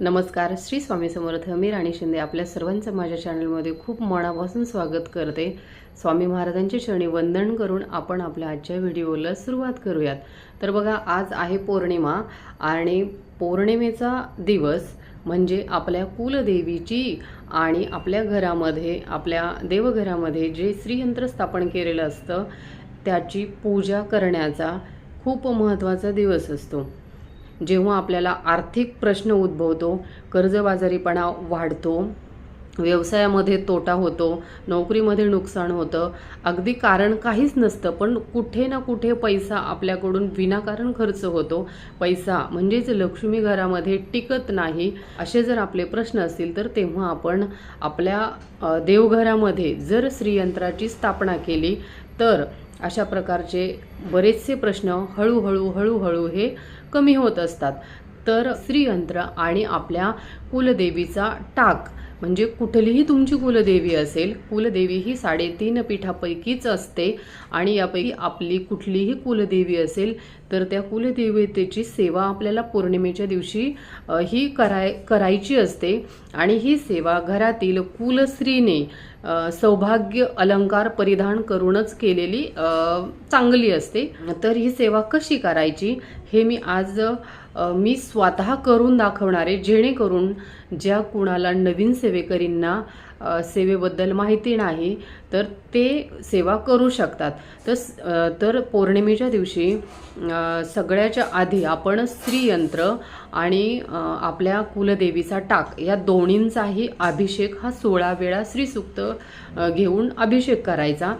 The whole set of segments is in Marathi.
नमस्कार श्री स्वामी समर्थ. मी राणी शिंदे आपल्या सर्वांचं माझ्या चॅनलमध्ये खूप मनापासून स्वागत करते. स्वामी महाराजांचे चरणी वंदन करून आपण आपल्या आजच्या व्हिडिओला सुरुवात करूयात. तर बघा आज आहे पौर्णिमा आणि पौर्णिमेचा दिवस म्हणजे आपल्या कुलदेवीची आणि आपल्या घरामध्ये आपल्या देवघरामध्ये जे श्रीयंत्र स्थापन केलेलं असतं त्याची पूजा करण्याचा खूप महत्त्वाचा दिवस असतो. जेव्हा आपल्याला आर्थिक प्रश्न उद्भवतो कर्जबाजारीपणा वाढतो व्यवसायामध्ये तोटा होतो नोकरीमध्ये नुकसान होतं अगदी कारण काहीच नसतं पण कुठे ना कुठे पैसा आपल्याकडून विनाकारण खर्च होतो. पैसा म्हणजेच लक्ष्मी घरामध्ये टिकत नाही असे जर आपले प्रश्न असतील तर तेव्हा आपण आपल्या देवघरामध्ये जर श्रीयंत्राची स्थापना केली तर अशा प्रकारचे बरेचसे प्रश्न हळूहळू हळूहळू हे कमी होत असतात. तर श्रीयंत्र आणि आपल्या कुलदेवीचा टाक म्हणजे कुठलीही तुमची कुलदेवी असेल कुलदेवी ही साडेतीन पीठापैकीच असते आणि यापैकी आपली कुठलीही कुलदेवी असेल तर त्या कुलदेवतेची सेवा आपल्याला पौर्णिमेच्या दिवशी ही कराय करायची असते. आणि ही सेवा घरातील कुलस्त्रीने सौभाग्य अलंकार परिधान करूनच केलेली चांगली असते. तर ही सेवा कशी करायची हे मी आज मी स्वतः करून दाखवणारे जेणेकरून ज्या कुणाला नवीन सेवेकरींना सेवेबद्दल माहिती नाही तर ते सेवा करू शकतात. तर तर पौर्णिमेच्या दिवशी सगळ्याच्या आधी आपण स्त्रीयंत्र आणि आपल्या कुलदेवीचा टाक या दोन्हींचाही अभिषेक हा सोळा वेळा श्रीसूक्त घेऊन अभिषेक करायचा.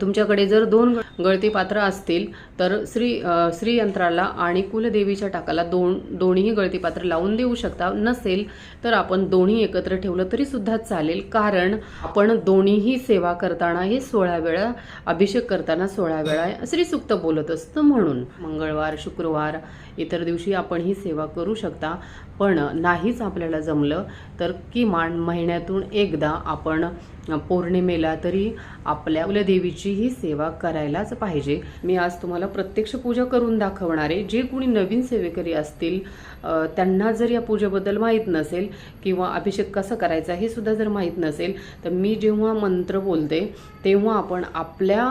तुमच्याकडे जर दोन गळती पात्र असतील तर श्री श्रीयंत्राला आणि कुलदेवीच्या टाकाला दोन दोन्ही गळती पात्र लावून देऊ शकता. नसेल तर आपण दोन्ही एकत्र ठेवलं तरी सुद्धा चालेल. कारण आपण दोन्हीही सेवा करताना हे सोळा वेळा अभिषेक करताना सोळा वेळा श्रीसूक्त बोलत असतं म्हणून. मंगळवार शुक्रवार इतर दिवशी आपण ही सेवा करू शकता. पण नाहीच आपल्याला जमलं तर किमान महिन्यातून एकदा आपण पौर्णिमेला तरी आपल्या कुलदेवीची ही सेवा करायलाच पाहिजे. मी आज तुम्हाला प्रत्यक्ष पूजा करून दाखवणारे जे कोणी नवीन सेवेकरी असतील त्यांना जर या पूजेबद्दल माहीत नसेल किंवा अभिषेक कसा करायचा हे सुद्धा जर माहीत नसेल तर मी जेव्हा मंत्र बोलते तेव्हा आपण आपल्या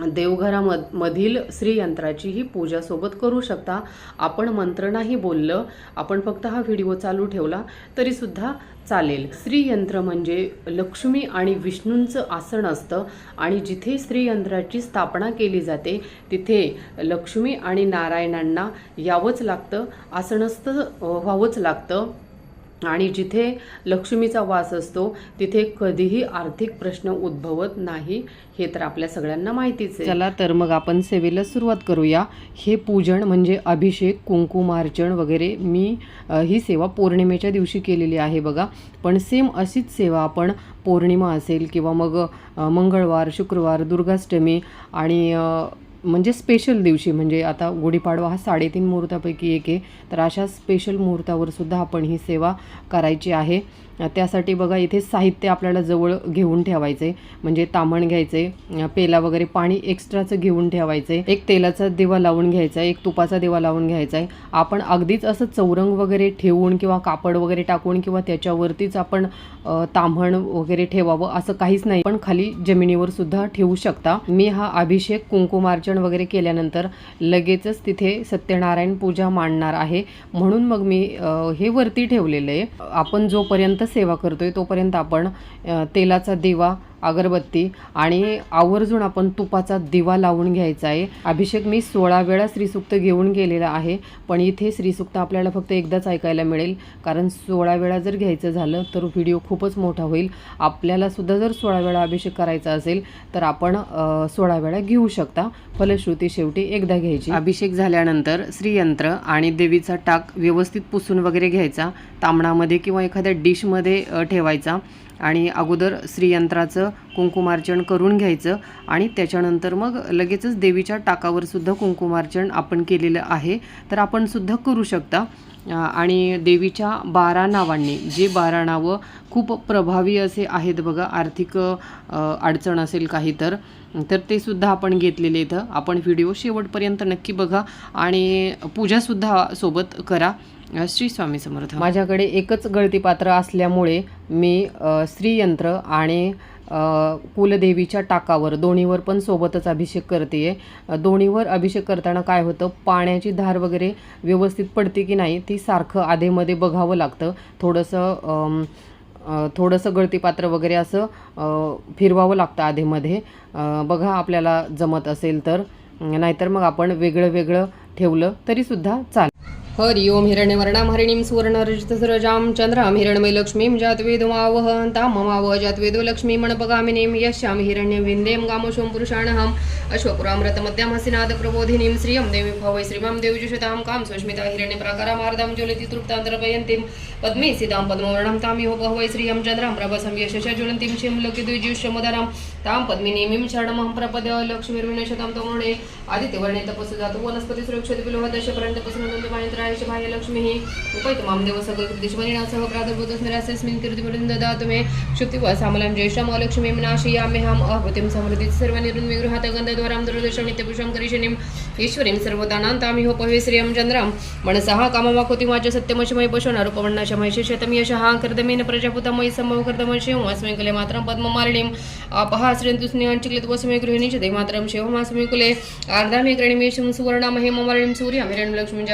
देवघरामध मधील श्रीयंत्राची ही पूजा सोबत करू शकता. आपण मंत्र नाही बोललं आपण फक्त हा व्हिडिओ चालू ठेवला तरीसुद्धा चालेल. श्रीयंत्र म्हणजे लक्ष्मी आणि विष्णूंचं आसन असतं आणि जिथे श्रीयंत्राची स्थापना केली जाते तिथे लक्ष्मी आणि नारायणांना यावंच लागतं आसनस्थ व्हावंच लागतं. आणि जिथे लक्ष्मीचा वास असतो तिथे कधीही आर्थिक प्रश्न उद्भवत नाही हे तर आपल्या सगळ्यांना माहितीच आहे. चला तर मग आपण सेवेला सुरुवात करूया. हे पूजन म्हणजे अभिषेक कुंकुमार्चन वगैरे मी ही सेवा पौर्णिमेच्या दिवशी केलेली आहे बघा. पण सेम अशीच सेवा आपण पौर्णिमा असेल किंवा मग मंगळवार शुक्रवार दुर्गाष्टमी आणि म्हणजे स्पेशल दिवशी म्हणजे आता गुढीपाडवा हा साडेतीन मुहूर्तापैकी एक आहे. तर अशा स्पेशल मुहूर्तावर सुद्धा आपण ही सेवा करायची आहे. त्यासाठी बघा इथे साहित्य आपल्याला जवळ घेऊन ठेवायचे. म्हणजे तामण घ्यायचे पेला वगैरे पाणी एक्स्ट्राचं घेऊन ठेवायचे. एक तेलाचा दिवा लावून घ्यायचा आहे एक तुपाचा दिवा लावून घ्यायचा आहे. आपण अगदीच असं चौरंग वगैरे ठेवून किंवा कापड वगैरे टाकून किंवा त्याच्यावरतीच आपण तामण ताम्हण वगैरे ठेवावं असं काहीच नाही. पण खाली जमिनीवर सुद्धा ठेवू शकता. मी हा अभिषेक कुंकुमार्चन वगैरे केल्यानंतर लगेचच तिथे सत्यनारायण पूजा मांडणार आहे. म्हणून मग मी हे वरती ठेवलेलं आहे. आपण जोपर्यंत सेवा करतोय तोपर्यंत आपण तेलाचा दिवा अगरबत्ती आणि आवर्जून आपण तुपाचा दिवा लावून घ्यायचा आहे. अभिषेक मी सोळा वेळा श्रीसुक्त घेऊन गेलेला आहे पण इथे श्रीसूक्त आपल्याला फक्त एकदाच ऐकायला मिळेल. कारण सोळा वेळा जर घ्यायचं झालं तर व्हिडिओ खूपच मोठा होईल. आपल्याला सुद्धा जर सोळा वेळा अभिषेक करायचा असेल तर आपण सोळा वेळा घेऊ शकता. फलश्रुती शेवटी एकदा घ्यायची. अभिषेक झाल्यानंतर श्रीयंत्र आणि देवीचा टाक व्यवस्थित पुसून वगैरे घ्यायचा. तांबणामध्ये किंवा एखाद्या डिशमध्ये ठेवायचा. आणि अगोदर श्रीयंत्राचं कुंकुमार्चन करून घ्यायचं आणि त्याच्यानंतर मग लगेचच देवीच्या टाकावर सुद्धा कुंकुमार्चन आपण केलेलं आहे. तर आपण सुद्धा करू शकता. आणि देवीच्या बारा नावांनी जे बारा नावं खूप प्रभावी असे आहेत बघा आर्थिक अडचण असेल काही तर तर ते सुद्धा आपण घेतलेले इथं आपण व्हिडिओ शेवटपर्यंत नक्की बघा आणि पूजासुद्धा सोबत करा. श्री स्वामी समर्थ. माझ्याकडे एकच गळती पात्र असल्यामुळे मी श्रीयंत्र आणि कुलदेवीच्या टाकावर दोन्हीवर पण सोबतच अभिषेक करते. दोन्हीवर अभिषेक करताना काय होतं पाण्याची धार वगैरे व्यवस्थित पडते की नाही ती सारखं आधेमध्ये बघावं लागतं. थोडंसं थोडंसं गळतीपात्र वगैरे असं फिरवावं लागतं आधेमध्ये. बघा आपल्याला जमत असेल तर. नाहीतर मग आपण वेगळं वेगळं ठेवलं तरीसुद्धा चालेल. हरि ओम हिरण्यवर्णां हरिणीं सुवर्णरजितसरजां चन्द्रां हिरण्मय लक्ष्मीं जातवेदमावहं तां ममावह जातवेदो लक्ष्मीं यस्यां हिरण्यविन्दें गामोशों पुरुषाणहम् अश्वपुरामृतमद्यां हसिनाद श्रियं देवी भवै श्रीमां देवजुषतां कां सुष्मिता हिरण्यप्राकारामार्दां ज्वलति तृप्तान्तरपयन्तीं पद्मे सीतां पद्मवर्णं तां यो भवै श्रियं चन्द्रां प्रभसं यशश ज्वलन्तीं शिं लोकिद्विजुष्यमुदरां तां पद्मिनीमिं शरणमहं प्रपद लक्ष्मीर्विनशतां तमोणे आदित्यवर्णे तपस्సు जातो वनस्पती सुरक्षित विलोह दशपर्यंतपसूनंदमानित्रायश बाह्य लक्ष्मीः उपैतमां देव सगलकृतिष्मनिनासः प्रादुर्भूतस्मिरास्यस्मिन् कीर्तिमृदं ददातु मे क्षुप्तिवा सामलं ज्येष्ठं म्हणजे अलक्ष्मीं नाशयाम्यहम् अहृतिं समृद्धिं सर्वनिर्विगृहात गन्धद्वारां दुर्दशं नित्यपुषं करिशनीम् ईश्वरीं सर्वदानां तामिहो पहे श्रियं चन्द्रं मनसः कामवाकुतिमाच सत्यमशमय पशुनारूपवर्णाशमय शतं यशः कर्दमेन प्रजापुतमयि सम्भव कर्दमशिवम् अस्मै कुले मात्रं पद्ममालिनीम् अपहा श्रियन्तु स्नेहाञ्चिक्लित वसमे गृहिणी च देमात्रं शिवमास्मै कुले आर्धामे करणीमेशं सुवर्णामहे ममलिनीं सूर्यं हिरण्यं लक्ष्मीं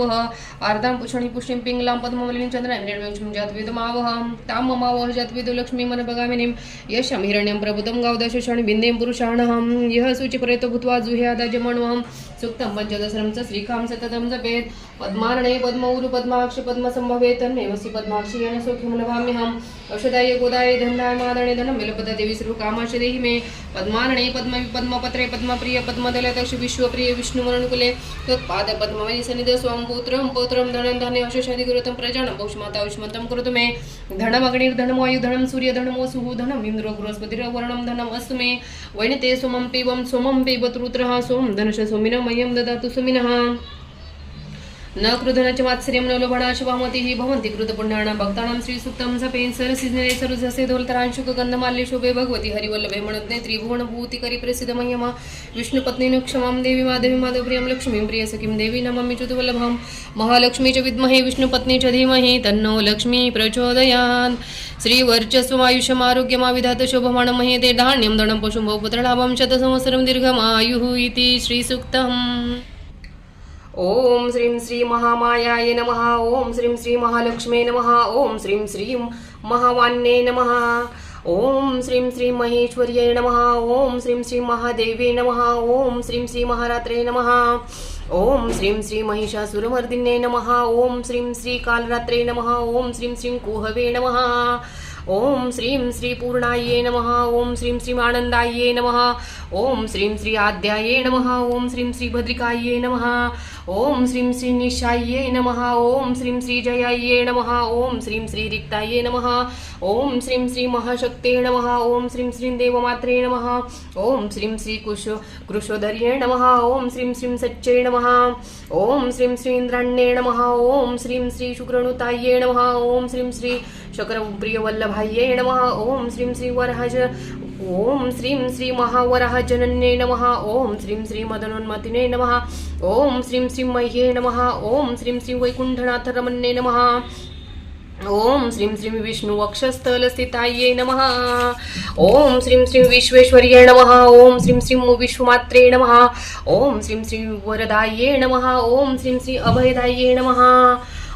जातवेदमावह आर्धां पुष्णी पुष्टिं पिङ्गलां पद्ममलिनीं चन्द्रं हिरण्यं लक्ष्मीं तां ममावह जातवेदो लक्ष्मीं मनभगामिनीं यशं हिरण्यं प्रभुतं गावदशषणि बिन्दें पुरुषाणहं यः शुचिपरेतो भूत्वा जुह्यादजमण्वहं सुक्तं पञ्चदशरं च श्रीखां सततं जपेत् पद्मार्णे पद्मौरु पद्माक्ष पद्मसम्भवे तन्मेवसि पद्माक्षि येन सौख्यं लभाम्यहम्। औषधाय गोदाय धन्नाय मादणे धनं। मिलपदा देवी श्रीकामाश देहि मे पद्मानणे पद्म पद्मपत्रे पद्मप्रिय पद्मदलतक्ष विश्वप्रिय विष्णुमरणकुले त्वत्पाद पद्मवनि सनिध स्वं पुत्रं पौत्रं धनं धने अशोषादि गुरुतं प्रजानं। पौष्माता उष्मन्तं कुरुतु मे। धनमग्निर्धनमायु धनं। सूर्यधनमो सुः धनम्। इन्द्रो बृहस्पतिरवर्णं धनम् अस्तु मे। वैनते सोमं पिबं। सोमं पिबत रुद्रः। सोम धनुष सोमिनं। मह्यं ददातु सुमिनः। न कृधनच मात्सर्यं न लोभणाश वामतिः भवन्ति कृतपुण्याणां भक्तानां सर जपेन सरसिजने सरुजसे धोलतरांशुक गन्धमाल्य शोभे भगवती हरिवल्लभे म्हणतने त्रिभुवनभूतिकरि प्रसिद्ध मह्यमा विष्णुपत्नीन क्षमां देवी माधवी माधव प्रियम लक्ष्मी प्रिय सखीम देवी नमामी च्युतवल्लभं महालक्ष्मी च विद्महे विष्णुपत्नी च धीमहि तन्नो लक्ष्मी प्रचोदयात् श्रीवर्चस्वमायुष्यमारोग्यमाविधात शोभमानं ते धान्यं धनं पशुं बहुपुत्रलाभं शतसंवत्सरं दीर्घमायुः इति श्रीसूक्तम् ओम श्रीं श्री महामायाय नमः ओम श्रीं श्री महालक्ष्मे नमः ओम श्रीं श्री महावान्ये नमः ओम श्रीं श्री महेश्वर्ये नमः ओम श्रीं श्री महादेवे नमः ओम श्रीं श्री महारात्रे नमः ओम श्रीं श्री महिषासुरमर्दिन्ये नमः ओम श्रीं श्री कालरात्रे नमः ओम श्रीं श्रीं कुहवे नमः ओम श्रीं श्री पूर्णाये नमः ओम श्रीं श्री आनंदाये नमः ओम श्रीं श्री आद्याये नमः ओम श्रीं श्री भद्रिकाये नमः ओम श्रीं श्री निशायै नमः ओम श्रीं श्री जयायै नमः ओम श्रीं श्री रिक्ताये नमः ओम श्रीं श्री महाशक्ते नमः ओम श्रीं श्रीं देवमात्रे नमः ओम श्रीं श्री कुश कृशोदर्ये नमः ओम श्रीं श्रीं सच्चे नमः ओम श्रीं श्री इन्द्राण्ये नमः ओम श्रीं श्री शुक्रनुतायै नमः ओम श्रीं श्री शक्रप्रियवल्लभायै नमः ओम श्रीं श्री वरहज ओम श्रीं श्री महावरः जनन्ये नमः ओम श्रीं श्री मदनोन्मतिने नमः ॐ श्रीं श्रीं मह्ये नमः ओम श्रीं श्री वैकुण्ठनाथरमन्ये नमः ओम श्रीं श्रीं विष्णुवक्षस्थलस्थितायै नमः ओम श्रीं श्रीं विश्वेश्वर्ये नमः ओम श्रीं श्रीं विश्वमात्रे नमः ॐ श्रीं श्रीं वरदायै नमः ओम श्रीं श्री अभयदायै नमः।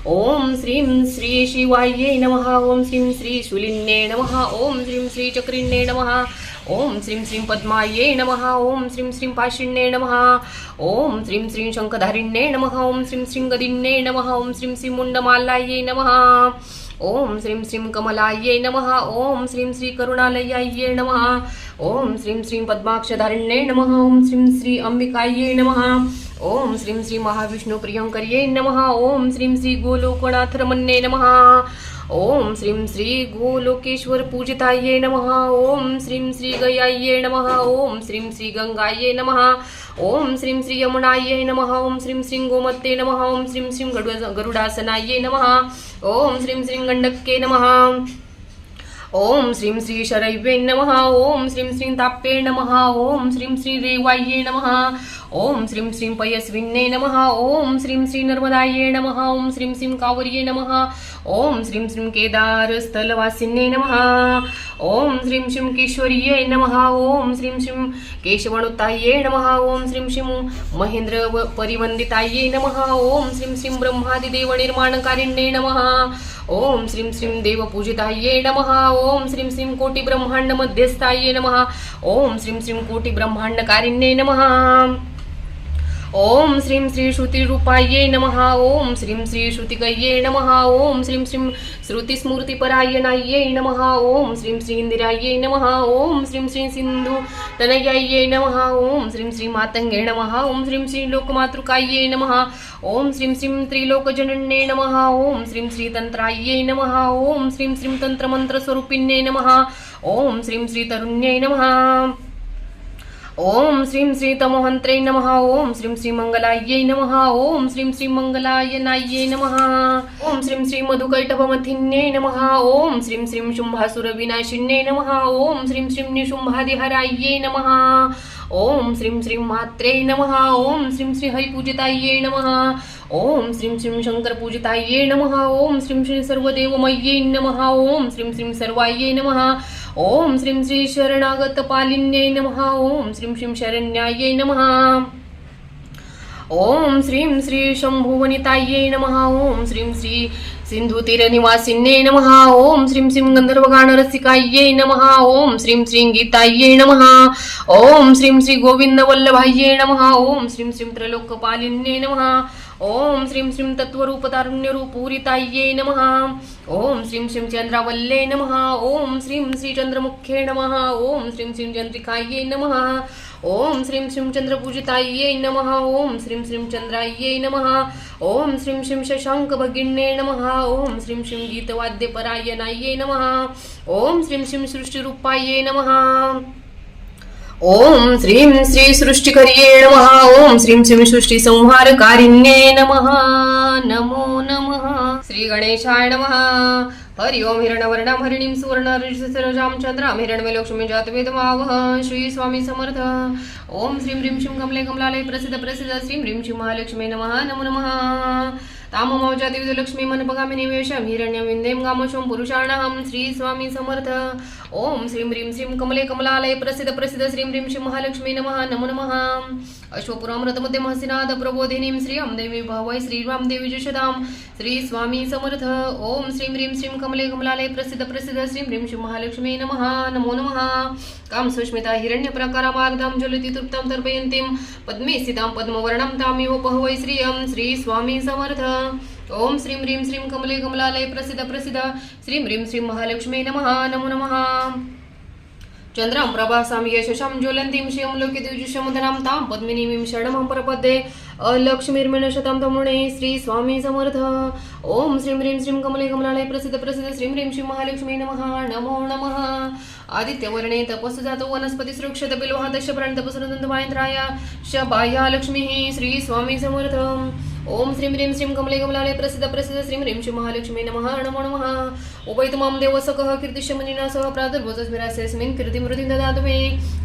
ओम श्रीं श्री शिवायै नमः ओम श्रीं श्री शूलिन्ये नमः ओम श्रीं श्री चक्रिन्ये नमः ओम श्रीं श्रीं पद्मायै नमः ओम श्रीं श्रीं पाशिण्ये नमः ओम श्रीं श्रीं शङ्खधारिण्ये नमः ओम श्रीं श्रीं गदिन्ये नमः ओम श्रीं श्रीं मुण्डमालायै नमः ओम श्रीं श्रीं कमलायै नमः ओम श्रीं श्री करुणालयायै नमः ओम श्रीं श्रीं पद्माक्षधारिण्ये नमः ओम श्रीं श्री अंबिकायै नमः ओम श्रीं श्री महाविष्णू प्रियंकर्ये नमः। ओम श्रीं श्री गोलोकनाथ रमण्ये नमः। ओम श्रीं श्री गोलोकेश्वर पूजिताये नमः। ओम श्रीं श्री गयाये नमः। ओम श्रीं श्री गंगाये नमः। ओम श्रीं श्री यमुनाये नमः। ओम श्रीं श्री गोमत्ते नमः। ओम श्रीं श्री गरुड गरुडासनाये नमः। ओम श्रीं श्री गंडक्के नमः। ओम श्रीं श्री शरैवे नमः ओम श्रीं श्री ताप्ये नमः ओम श्रीं श्री रेवाये नमः ओम श्रीं श्री पयस्विन्ने नमः ओम श्रीं श्री नर्मदाये नमः ओम श्रीं श्री कावर्ये नमः ओम श्रीं श्रीं केदारस्थलवासिन्ये नमः। ओम श्रीं श्रीं केश्वर्ये नमः। ओम श्रीं श्रीं केशवणुताये नमः। ओम श्रीं श्रीं महेंद्र परिवन्दितायै नमः। ओम श्रीं श्रीं ब्रह्मादिदेवनिर्माणकारिण्ये नमः। ओम श्रीं श्रीं देवपूजिताये नमः। ओम श्रीं श्रीं कोटिब्रह्माण्डमध्यस्थाये नमः। ओम श्रीं श्रीं कोटिब्रह्माण्डकारिण्ये नमः। ओम श्रीं श्री श्रुतिरूपाये नमः ओम श्रीं श्री श्रुतिकये नमः ओम श्रीं श्रीं श्रुतिस्मृतिपरायणाये नमः ओम श्रीं श्री इंदिराये नमः ओम श्रीं श्री सिंधु नमः ओम श्रीं श्री मातंगे नमः ओम श्रीं श्री लोकमातृकाये नमः ओम श्रीं श्रीं त्रिलोकजनन्ये नमः ओम श्रीं श्री तंत्राये नमः ओम श्रीं श्रीं तंत्रमंत्रस्वरूपिण्ये नमः ओम श्रीं श्री तरुण्यै नमः ओम श्रीं श्री तमोहंत्रे नमः ओम श्रीं श्री मंगलाय नमः ओम श्रीं श्री मंगलायनायै नमः ओम श्रीं श्री मधुकैटभमथिन्ये नमः ओम श्रीं श्रीं शुंभासुरविनाशिन्ये नमः ओम श्रीं श्रीं निशुंभादिहराय नमः ओम श्रीं श्रीं मात्रे नमः ओम श्रीं श्री हरिपूजितायै नमः ओम श्रीं श्रीं शङ्करपूजितायै नमः ओम श्रीं श्री सर्वदेवमय्ये नमः ओम श्रीं श्रीं सर्वायै नमः ओम श्रीं श्री शरणागतपालिन्यै नमः ओम श्रीं श्रीं शरण्यायै नमः। ओम श्रीं श्री शंभुवनितायै नमः ओम श्रीं श्री सिन्धुतीरनिवासिन्यै नमः ओम श्रीं श्रीं गन्धर्वगाणरसिकायै नमः ओम श्रीं श्रीं गीतायै नमः ओम श्रीं श्री गोविन्दवल्लभायै नमहा ओम श्रीं श्रीं त्रैलोक्यपालिन्यै नमः। ओम श्रीं श्रीं तत्त्वरूपतारुण्यरूपूरितायै नमः। ओम श्रीं श्रीं चंद्रावल्ये नमः। ओम श्रीं श्रीचंद्रमुख्ये नमः। ओम श्रीं श्रीं चन्द्रिकायै नमः। ओम श्रीं श्रीं चन्द्रपूजितायै नमः। ओम श्रीं श्रीं चन्द्रायै नमः। ओम श्रीं श्रीं शशाङ्कभगिन्ये नमः। ओम श्रीं श्रीं गीतवाद्यपरायणायै नमः। ओम श्रीं श्रीं सृष्टिरूपायै नमः। ओम श्रीं श्री सृष्टिकर्ये नमः ओम श्रीं श्रीं सृष्टिसंहारकारिण्ये नमः नमो नमः। श्री गणेशाय नमः। हरि ओम हिरणवर्णम हरिणीं सुवर्णरजसरजां चन्द्रां हिरण्मय लक्ष्मी जातवेदमावह श्री स्वामी समर्थ। ओम श्रीं ह्रीं शिं कमले कमलालय प्रसिद्ध प्रसिद्ध श्रीं ह्रीं शिं महालक्ष्मी नमः नमो नमः। ताममावजाति विदलक्ष्मी मनपगामिनी वेशं हिरण्यं विन्दें गामशं पुरुषाणहं श्री स्वामी समर्थ। ओम श्रीं ह्रीं श्रीं कमले कमलालय प्रसिद्ध प्रसिद्ध श्रीं ह्रीं श्री महालक्ष्मी नमः नमो नमः। अश्वपुरामृतमध्यमहसिनाथ प्रबोधिनीं श्रियं देवी भावय श्रीराम देवी जुषदाम श्री स्वामी समर्थ। ओम श्रीं ह्रीं श्रीं कमले कमलालय प्रसिद्ध प्रसिद्ध श्रीं ह्रीं श्री महालक्ष्मी नमः नमो नमः। कां सुष्मिता हिरण्यप्रकारामार्गां ज्वलति तृप्तां तर्पयन्तीं। पद्मे स्थितां पद्मवर्णं तामिव पहवै श्रियं श्री स्वामी समर्थ। ओम श्रीं ह्रीं श्रीं कमले कमलालय प्रसिद्ध प्रसिद्ध. श्रीं ह्रीं श्रीं महालक्ष्मी नमः नमो नमः. चन्द्रां प्रभासां यशसां ज्वलन्तीं श्रियं लोके तां पद्मिनीं शरणमं प्रपद्ये. अलक्ष्मीर्मिण तमुणे श्री स्वामी समर्थ. ओम श्रीं ह्रीं श्रीं कमले कमलालय प्रसिद्ध प्रसिद्ध. श्रीं ह्रीं श्रीं महालक्ष्मी नमः नमो नमः. आदित्यवर्णे तपस्సు जातो वनस्पतिसृक्षत सुरक्षित बिल्वः दशप्राण तपसरदन्तमायत्राय शबाया लक्ष्मीः श्री स्वामी समर्थ ओम श्रीं ह्रीं श्रीं कमले कमलालय प्रसिद्ध प्रसिद्ध श्रीं ह्रीम श्री महालक्ष्मी नमः नमो नमः। उपैतुमां देवसकः कीर्तिशमनिना सह प्रादुर्भूतस्मिरास्यस्मिन् कीर्तिमृतिं ददातु मे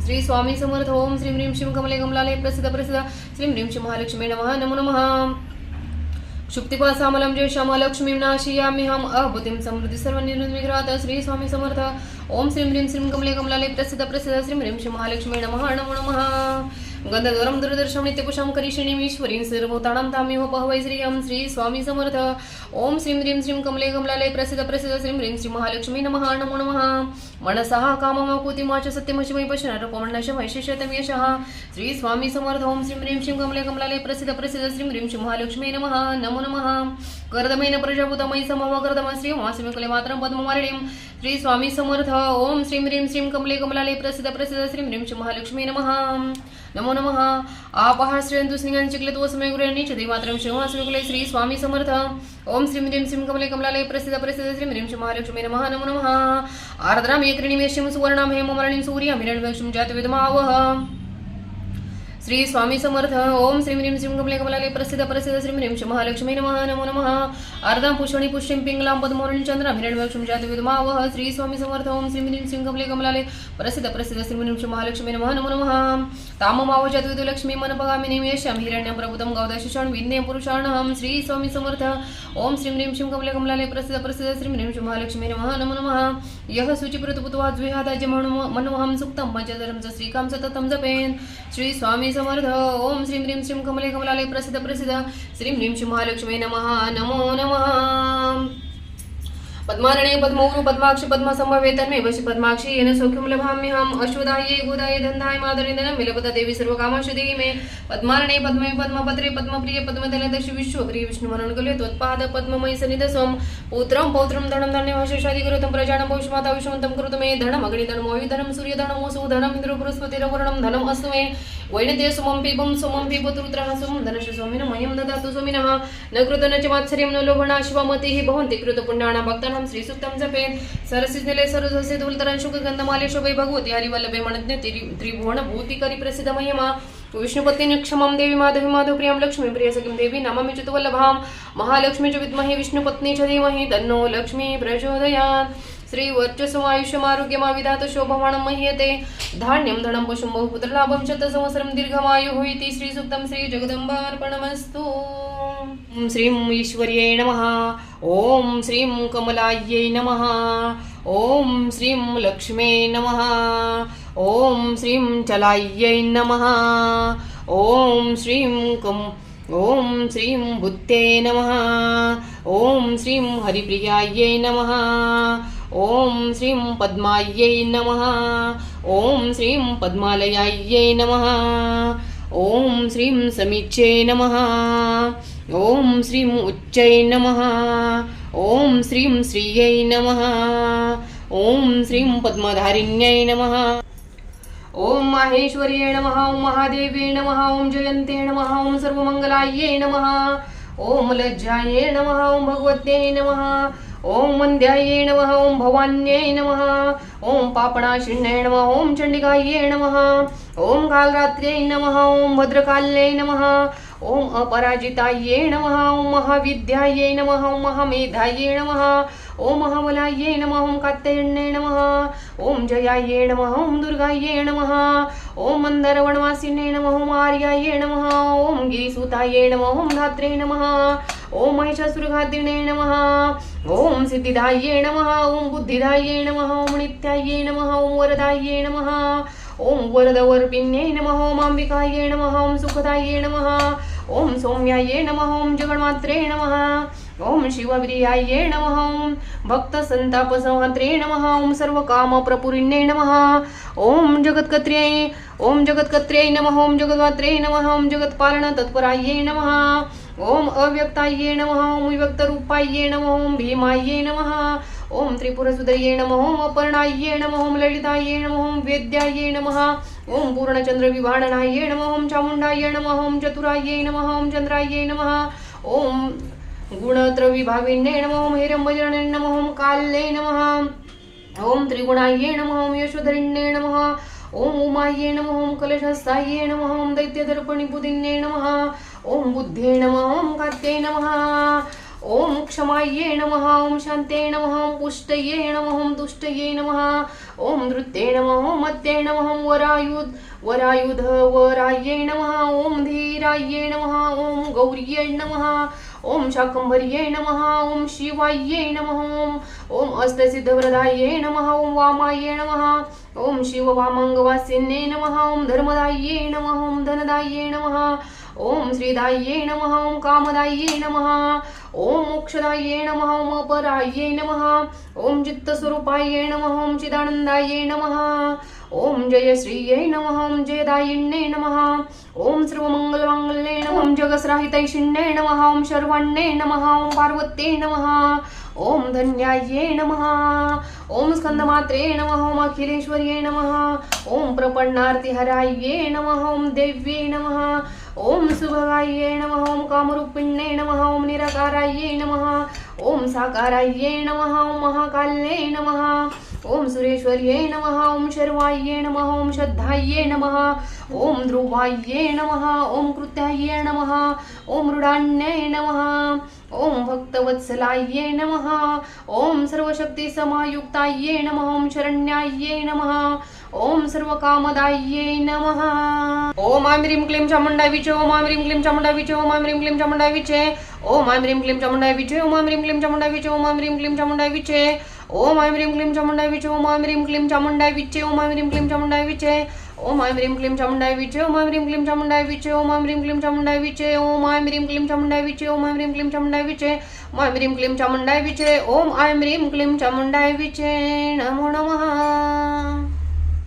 श्री स्वामी समर्थ ओम श्रीं ह्रीम श्रीम कमले कमलालय प्रसिद्ध प्रसिद्ध श्रीं ह्रीम श्री महालक्ष्मी नमः नमो नमः। शुक्तिपासामलं ज्येष्ठामलक्ष्मीं नाशयामिहम् नाशयाम्यहम् अभूतिं समृद्धि सर्वनिर्विघ्नात् श्री स्वामी समर्थ ओम श्रीं ह्रीं श्रीं कमले कमलालय प्रसिद्ध प्रसिद्ध श्रीं ह्रीं श्री महालक्ष्मी नमः नमो नमः। गन्धद्वरं दुरदर्शं नित्यकुशम करिष्यणीमीश्वरीं सर्वभूतानां तामेव पहवै हो श्री स्वामी समर्थ। ओम श्रीं ह्रीं श्रीं कमले कमलालय प्रसिद्ध प्रसिद्ध श्रीं ह्रीं श्री महालक्ष्मी नमः नमो नमः। मनसः काममकुतिमाच सत्यमशिमयि पश्यनरपमण्डशमैशिष्यतं यशः। श्री स्वामी समर्थ ओम श्रीं ह्रीं श्रीं कमले कमलालय प्रसिद्ध प्रसिद्ध श्रीं ह्रीं श्री महालक्ष्मी नमः नमो नमः। करदमेन प्रजाभूतमयी समव कर्दम श्री कुले मातरं पद्मवारिणीं श्री स्वामी समर्थ ओम श्रीं ह्रीं श्रीं कमले कमलालय प्रसिद्ध प्रसिद्ध श्रीं ह्रीं श्री महालक्ष्मी नमः। नमो नमः। आपहा श्रेयन्तु स्निग्धं चिक्लित वसमे गुरेणी च देवात्रं श्री कुले श्री स्वामी समर्थ। ओम श्रीं ह्रीं श्रीं कमले कमलालय प्रसिद्ध प्रसिद्ध श्रीं ह्रीं श्री महालक्ष्मी नमः नमो नमः। आर्द्रां एकरिणीमेष्यं सुवर्णां हेममरणीं सूर्यं हिरण्यवक्षं जातवेदमावह श्री स्वामी समर्थ ओम श्रीं ह्रीं श्रीं कमले कमलाले प्रसिद्ध प्रसिद्ध श्रीं ह्रीं श्री महालक्ष्मी नमः नमो नमः। अर्धां पुष्पणी पुष्टिं पिङ्गलां पद्मोरणीं चन्द्रं हिरण्यवक्षं जातविदमावह श्री स्वामी समर्थ ओम श्रीं ह्रीं श्रीं कमले कमलाले प्रसिद्ध प्रसिद्ध श्रीं ह्रीं श्री महालक्ष्मी नमः नमो नमः। ताममाव जातविदु लक्ष्मी मनपगामिनीं येष्यं हिरण्यं प्रभुतं गौदशिषान् विद्ये पुरुषाणहं श्री स्वामी समर्थ ओम श्रीं रीम शिम कमले कमलाले प्रसिद्ध प्रसिद्ध श्रीम रीम शिम महालक्ष्मी नमः नमो नमः। यः शुचिप्रतपुत्वा द्विहादाज्य मनोहं सुक्तं पञ्चधरं च श्रीकां सततं जपेन्। श्री स्वामी समर्थ। ओम श्रीं रीम श्रीम कमले कमलाले प्रसिद्ध प्रसिद्ध। श्रीं रीम शिम महालक्ष्मी नमः। नमो नमः। पद्मारणे पद्मौरु पद्माक्षि पद्मसंभवे तन्मे वशि पद्माक्षी येन सौख्यं लभाम्यहम् अश्वदाये गोदाये धन्धाय माधुरी धनं मिलपद देवी सर्वकामाशु देवी मे। पद्मारणे पद्मे पद्मपत्रे पद्मप्रिये पद्मदले दश विश्वप्रिय विष्णुमरण कले त्वत्पाद पद्ममयि सनिधसं पुत्रं पौत्रं धनं धन्यवाशेषादि कृतं प्रजानं भविष्यमाता विश्वन्तं करोतु मे। धनम् अग्निधनं वायुधनं सूर्यधनं वसु धनम् इन्द्रो धनम् अस्तु मे। वैनदेव सुमं पिबं सुमं पिबतरुद्रः सुमं धनश स्वामिन मह्यं ददातु स्वामिनः न कृतं न च न लोभना शिवमतिः भवन्ति कृतपुण्याणां भक्तानां श्रीसुक्तं जपेन्। सरसिजले सरसस्य धूलतरं शुकगन्धमाले शोभे भगवती हरिवल्लभे मणज्ञ त्रिभुवन भूतिकरि प्रसिद्ध महिमा विष्णुपत्नी क्षमां देवी माधवी प्रियं लक्ष्मी प्रियसखीं देवी नमामि चतुवल्लभां महालक्ष्मी च विद्महे विष्णुपत्नी च धीमहि तन्नो लक्ष्मी प्रचोदयात्। श्रीवर्चस्वमायुष्यमारोग्यमाविधात शोभमाणं मह्यते। धान्यं धनं पशुं बहुपुत्रलाभं शतसंवत्सरं दीर्घमायुः इति श्रीसुक्तं श्री जगदम्बार्पणमस्तु। श्रीं ईश्वर्यै नमः। ॐ श्रीं कमलायै नमः। ॐ श्रीं लक्ष्मे नमः। ॐ श्रीं चलायै नमः। ॐ श्रीं कम् ॐ श्रीं बुद्धे नमः। ॐ श्रीं हरिप्रियायै नमः। ॐ श्रीं पद्मायै नमः। ॐ श्रीं पद्मालयायै नमः। ॐ श्रीं समीचे नमः। ॐ श्रीं उच्चै नमः। ॐ श्रीं श्रियै नमः। ॐ श्रीं पद्मधारिण्यै नमः। ॐ माहेश्वर्ये नमः ओम महादेवे नमः ओम जयन्ते नमः ओम सर्वमङ्गलायै नमः। ओम लज्जाये नमः ओम भगवत्यै नमः। ॐ वन्द्यायै नम ओम भवान्यै नमः ओम पापणाशिन्यै नम ओम चण्डिकायै नमः ओम कालरात्र्यै नमः ओम भद्रकाल्यै नमः ॐ अपराजितायै नमः ओम महाविद्यायै नमः ॐ महामेधायै नमः ॐ महाबलायै नमः ॐ कात्यायन्यै नमः ॐ जयायै नमः ओम दुर्गायै नमः ॐ मन्दरवनवासिन्यै नमः ॐ आर्यायै नमः ॐ गिरिसुतायै नमः ओम धात्रे नमः ओम महिषासुरघातिने नमः ॐ सिद्धिदायै नमः ॐ बुद्धिदायै नमः ॐ नित्यायै नमः ॐ वरदायै नमः ॐ वरदवर्पिण्यै नमः ॐ अम्बिकायै नमः ॐ सुखदायै नमः ॐ सौम्यायै नमः ॐ जगन्मात्रे नमः ॐ शिवप्रियायै नमः ॐ भक्तसन्तापसंहत्रे नमः ॐ सर्वकामप्रपुरिण्यै नमः ॐ जगत्कत्र्यै ॐ जगत्कत्र्यै नमः ॐ जगद्वात्रे नमः ॐ जगत्पालनतत्परायै नमः ॐ अव्यक्तायै नमः ॐ विभक्तरूपायै नमः ॐ भीमायै नमः ॐ त्रिपुरसुदर्यै नमः ॐ अपर्णायै नमः ॐ ललितायै नमः ॐ वेद्यायै नमः ॐ पूर्णचन्द्रविभाणनायै नमः ॐ चामुण्डायै नमः ॐ चतुरायै नमः ॐ चन्द्रायै नमः ॐ गुणत्रविभाविन्यै नमः ॐ हिरम्बजरणे नमः ॐ काल्यै नमः ॐ त्रिगुणायै नमः ॐ यशोधरिण्ये नमः ॐ उमायै नमः ॐ कलशस्थायै नमः ॐ दैत्यदर्पणिपुदिन्ये नमः ॐ बुद्धे नमः ॐ कात्यै नमः ॐ क्षमाये नमः ओम शांते नमः ओम पुष्टये नमः ओम तुष्टये नमः ओम नृत्ये नमः ओम मत्ये नमः ओम वरायुध वरायुध वरायै नमः ओम धीरायै नमः ओम गौर्यै नमः ॐ शाकंभर्यै नमः ॐ शिवायै नमः ॐ अष्टसिद्धवरदायै नमः ॐ वामायै नमः ॐ शिववामङ्गवासिन्ये नमः ओम धर्मदाये नमः ओम धनदाये नमः ॐ श्रीदाये नमः ओम कामदाये नमः ओम मोक्षदाय नम ओम अपराय नमः ओम चित्तस्वरूपाये नम ओम चिदानंदाय नम ओम जय श्रीये नमः ओम जयदायिण्ये नम ओम सर्वमंगलमांगल्ये नम ओम जगस्राहितैषिण्ये नम ओम शर्वाण्ये नम ओम पार्वत्ये नमः ओम धन्याये नमः। ओम स्कंदमात्रे नमः ओम अखिलेश्वर्ये नमः। ओम प्रपन्नार्तिहराये नमः ओम देव्ये नमः। ओम सुभगाये नमः ओम कामरूपिण्ये नमः ओम निराकाराये नमः। ओम साकाराये नमः ओम महाकाल्ये नमः। ओम सुरेश्वर्ये नमः ओम शर्वाये नमः ओम श्रद्धाये नमः। ओम ध्रुवाये नमः ओम कृत्याये नमः। ओम मृडाण्ये नमः। भक्तवत्सलाये नमः ओम सर्वशक्ती समायुक्ताये नमः ओम शरण्याये नमः ओम सर्वकामदाये नमः ओम आय ह्रीं क्लीं चामुंडाय विचे ओम ह्रीं क्लीं चामुंडाय विचे ओम आय ह्रीं क्लीं चामुंडाय विचे ओम आय ह्रीं क्लीं चामुंडाय विचे ओम आय ह्रीं क्लीं चामुंडाय विचे ओम आय ह्रीं क्लीं चामुंडाय विचे ओम आय ह्रीं क्लीं चामुंडाय विचे ओम आय ह्रीं क्लीं चामुंडाय विचे ओम आय ह्रीं क्लीं चामुंडाय विचे ओम आय ह्रीं क्लीं चामुंडाय विचे ओम आय ह्रीं क्लीं चामुंडाय विचे ओम आय ह्रीं क्लीं चामुंडाय विचे ओम आय ह्रीं क्लीं चामुंडाय विचे ओम आय ह्रीं क्लीं चामुंडाय विचे ऐं ह्रीं क्लीं चामुण्डाय विचे ॐ ऐं ह्रीं क्लीं चामुण्डाय विचे नमो नमः।